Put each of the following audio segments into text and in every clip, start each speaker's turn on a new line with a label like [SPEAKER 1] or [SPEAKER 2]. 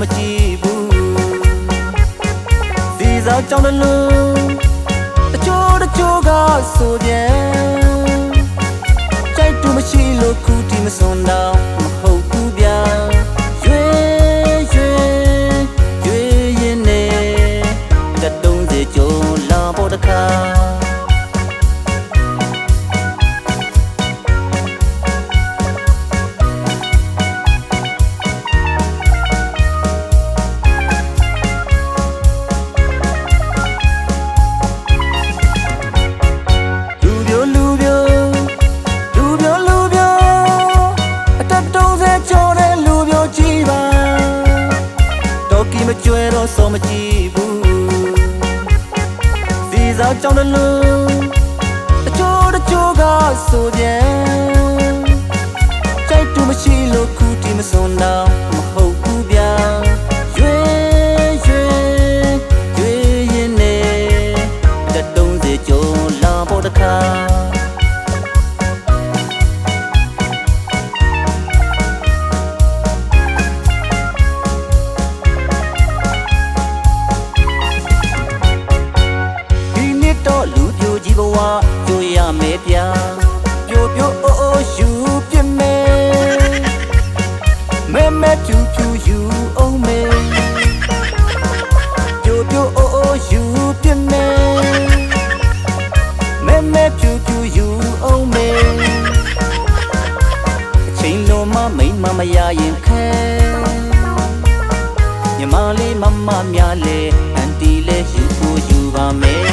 [SPEAKER 1] မကြည့်ဘူးစီစားကြောင်းတလုံးတချို့တချို့ကဆိုပြန်ကြိုက်တူမရှိလို့ခုတီမစွန်တော့ စောမကြည့်ဘူးစီစားကြောင်းတလုံးတချို့တချို့ကဆိုပြန်ကြိုက်တူမရှိလို့ခုတီမစွန်တော့မဟုတ်ဘူးဗျာရွေရွေရွေရင်နေတတုံးစေကြုံလာဖို့တခါ မဲမဲဖြူဖြူယူအောင်မယ်အချိန်လုံးမမိန်မမရရင်ခဲညီမလေးမမများလေအန်တီလေးယူဖို့ယူပါမယ်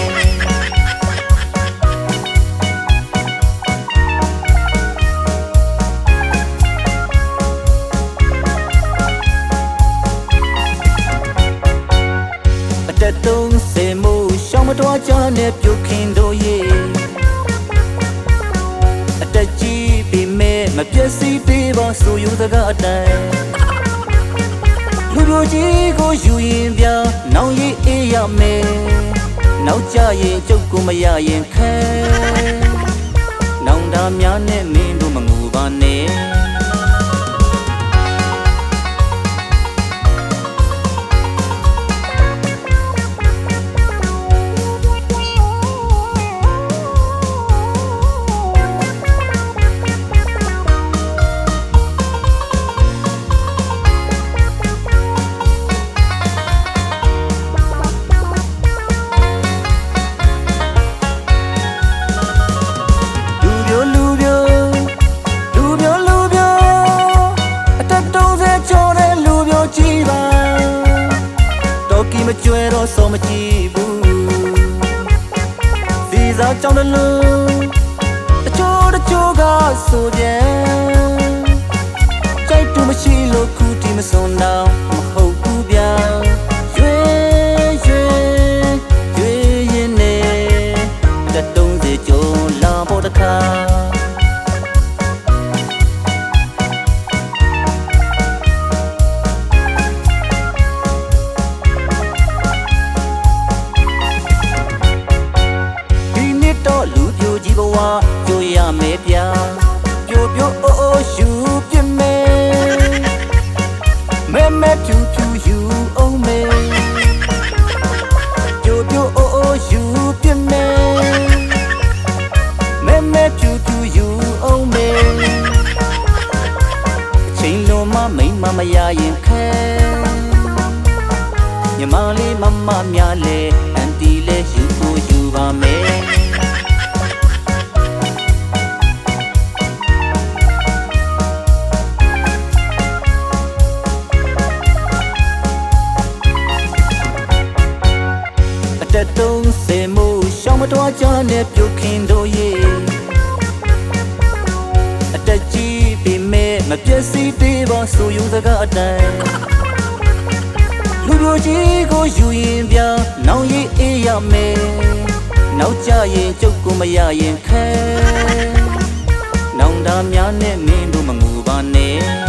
[SPEAKER 1] အတက်တုံးစေမို့ရှောင်းမတော်ကြနဲ့ပြုတ်ခင်တို့ရဲ့ မဲ့မပြည့်စည်သေးပါဆိုယူစကားအတိုင်းလူတို့ကြီးကိုယူရင်ပြနောင်ရေးအေးရမယ်နောက်ကြရင်ကျုပ်ကိုမရရင်ခဲနောင်တာများနဲ့မင်းတို့မငူပါနဲ့ ပြိုကြည့်ပါတော့ကီမကျွဲတော့စောမကြည့်ဘူးစီစားကြောင်းတလုံးတချို့တချို့ကဆိုပြန်ကြိုက်တူမရှိလို့ခုတီမစွန်တော့မဟုတ် မလေးမမများလေအန်တီလေးယူဖို့ယူပါမယ်အတက်တုံးစေမို့ရှောင်းမတော်ကြနဲ့ပြုတ်ခင်တို့ရဲ့အတက်ကြီးပြီမဲ့မပြည့်စည်သေးပါဆိုယူစကားအတိုင်း လူပြိုကြီးကိုယူရင်ပြနောင်ရေးအေးရမယ်နောက်ကြရင်ကျုပ်ကိုမရရင်ခဲနောင်တာများနဲ့မင်းတို့မငူပါနဲ့